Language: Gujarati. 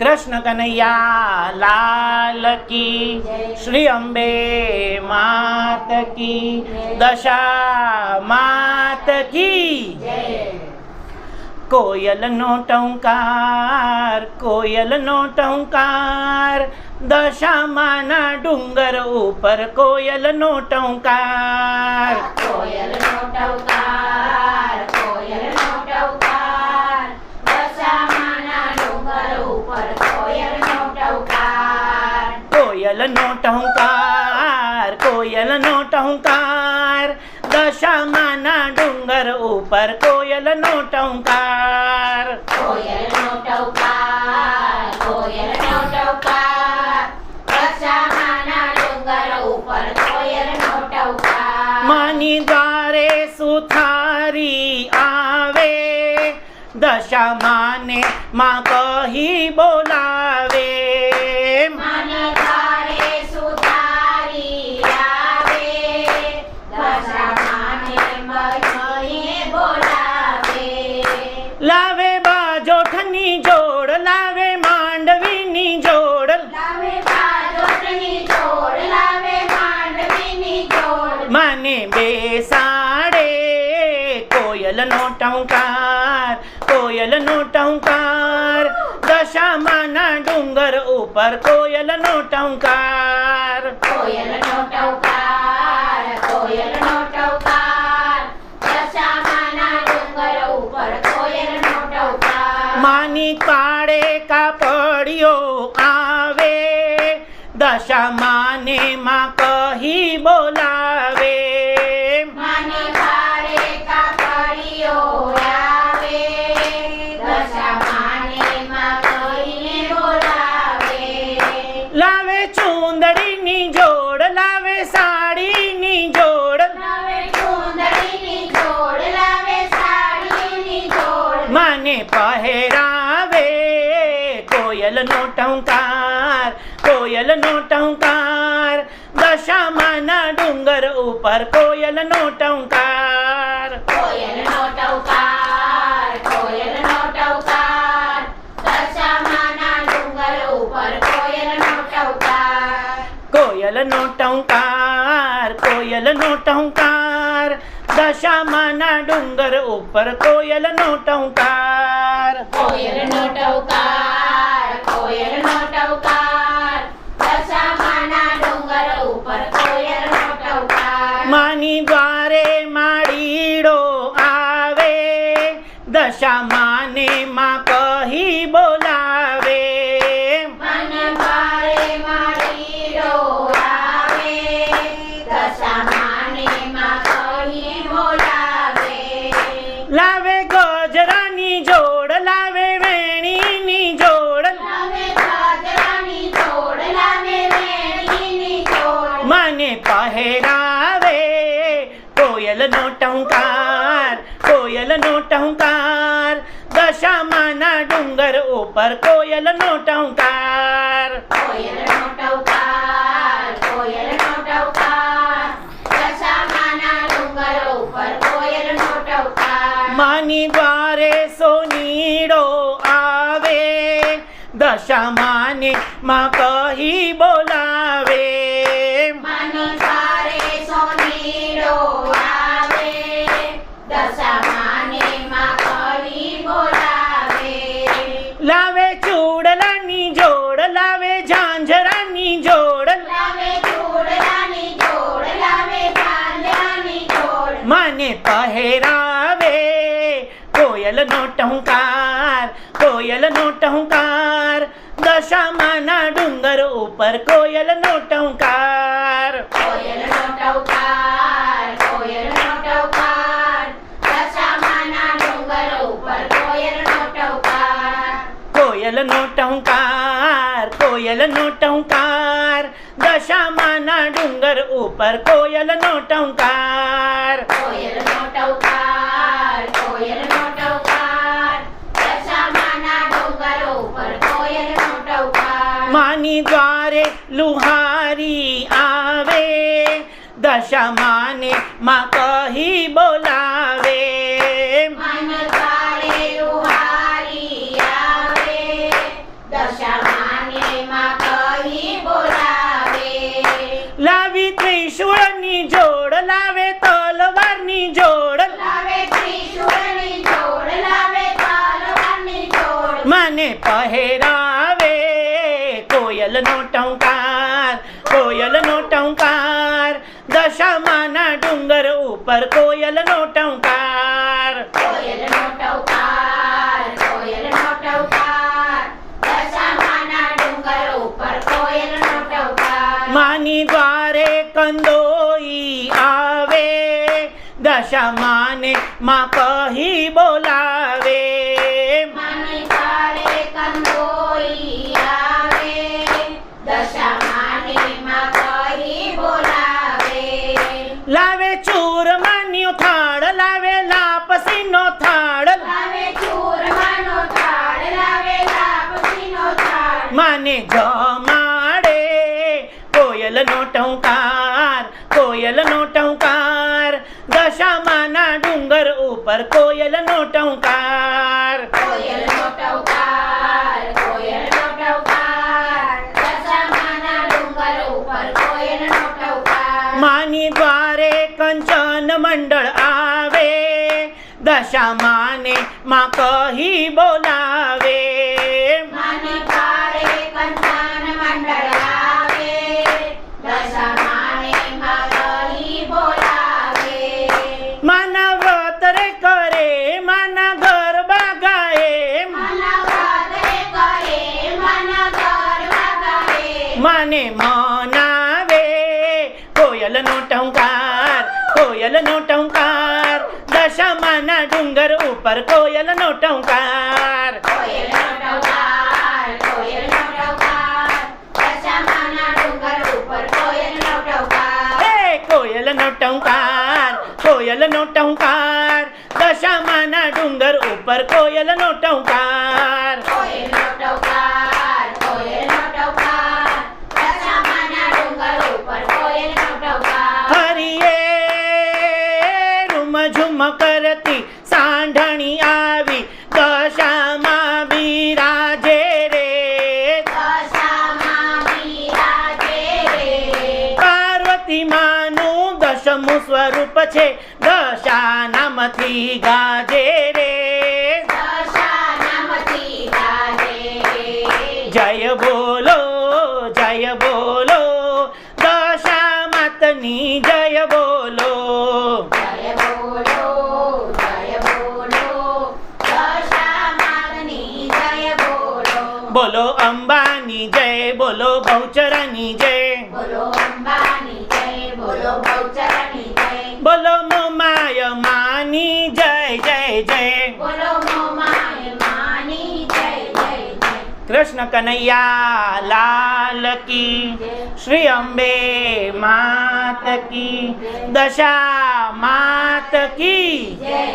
કૃષ્ણ કનૈયા લાલ કી શ્રી અંબે માત કી દશા માત કી કોયલનો ટંકાર કોયલનો ટંકાર, દશામાના ડુંગર ઉપર કોયલનો ટંકાર. ડુંગર ઉપર કોયલનો ટંકાર કોયલનો ટવકાર કોયલનો ટવકાર દશામાના ડુંગર ઉપર કોયલનો ટવકાર માની દ્વારે સુથારી આવે દશામાને માં કહી બોલાવે મને તારે સુધારી આવે દશામાને મહીને બોલાવે લાવે બાજોઠની જોડ લાવે માંડવીની જોડ. મને બેસાડે કોયલનો ટંકાર કોયલનો ટંકાર. દશામાના ડુંગર ઉપર કોયલનો ટંકાર. કોયલનો ટવકાર કોયલનો ટવકાર દશામાના ડુંગર ઉપર કોયલનો ટવકાર માની કાળે કાપડિયો આવે. દશામાને માં કહી બોલાવે ડુંગર કોયલ નો ટંકાર. કોયલ નો ટંકાર કોયલ નો ટંકાર. દશામાના ડુંગર ઉપર કોયલ નો ટંકાર. કોયલ નો ટંકાર કોયલનો ટંકાર. દશામાના ડુંગર ઉપર કોયલનો ટંકાર. કોયલનો ટવકાર દશામાને માં ઉપર કોયલનો ટંકાર. કોયલનો ટવકાર કોયલનો ટવકાર દશામાના ડુંગર ઉપર કોયલનો ટવકાર માની દ્વારે સોનીડો આવે દશામાને માં કહી બોલાવે. પહેરાવે. કોયલનો ટંકાર કોયલનો ટંકાર દશામાના ડુંગર ઉપર કોયલનો ટહુકાર. કોયલનો ટવકાર કોયલનો ટવકાર દશામાના ડુંગર ઉપર કોયલનો ટહુકાર. કોયલનો ટંકાર કોયલનો ટંકાર દશામાના ડુંગર ઉપર કોયલનો ટંકાર કોયલનો ટવકાર કોયલનો ટવકાર દશામાના ડુંગર ઉપર કોયલનો ટવકાર માની દ્વારે લુહારી આવે દશામાને માં કહી બોલાવે મન તારે ઉહારી આવે દશા માં કહી બોલાવે લાવી ત્રિશૂળની જોડ લાવે તલવારની જોડ લાવે ત્રિશૂળની જોડ લાવે તલવારની જોડ મને પહેરાવે કોયલનો ટંકાર કોયલનો ટંકાર દશામાના ડુંગર ઉપર કોયલનો ટંકાર કોયલનો ટવકાર કોયલનો ટવકાર દશામાના ડુંગર ઉપર કોયલનો ટવકાર માની દ્વારે કંદોઈ આવે દશામાને માં કહી બોલાવે કોયલનો ટંકાર કોયલનો ટહુકાર. દશામાના ડુંગર ઉપર કોયલનો ટંકાર કોયલનો ટવકાર કોયલનો ટહુકાર દશામાના ડુંગર ઉપર કોયલનો ટહુકાર. માની દ્વારે કંચન મંડળ આવે દશામાને માં કહી બોલાવે. દશામાના ડુંગર ઉપર કોયલનો ટંકાર કોયલનો ટવકાર કોયલનો ટવકાર દશામાના ડુંગર ઉપર કોયલનો ટવકાર છે. દશા નામથી ગાજે રે. જય બોલો જય બોલો. દશા માતની જય બોલો. બોલો અંબાની જય બોલો બહુચરાની જય. બોલો અંબાની જય બોલો બહુચરાની કૃષ્ણ કનૈયા લાલ કી શ્રી અંબે માત કી દશા માત કી જય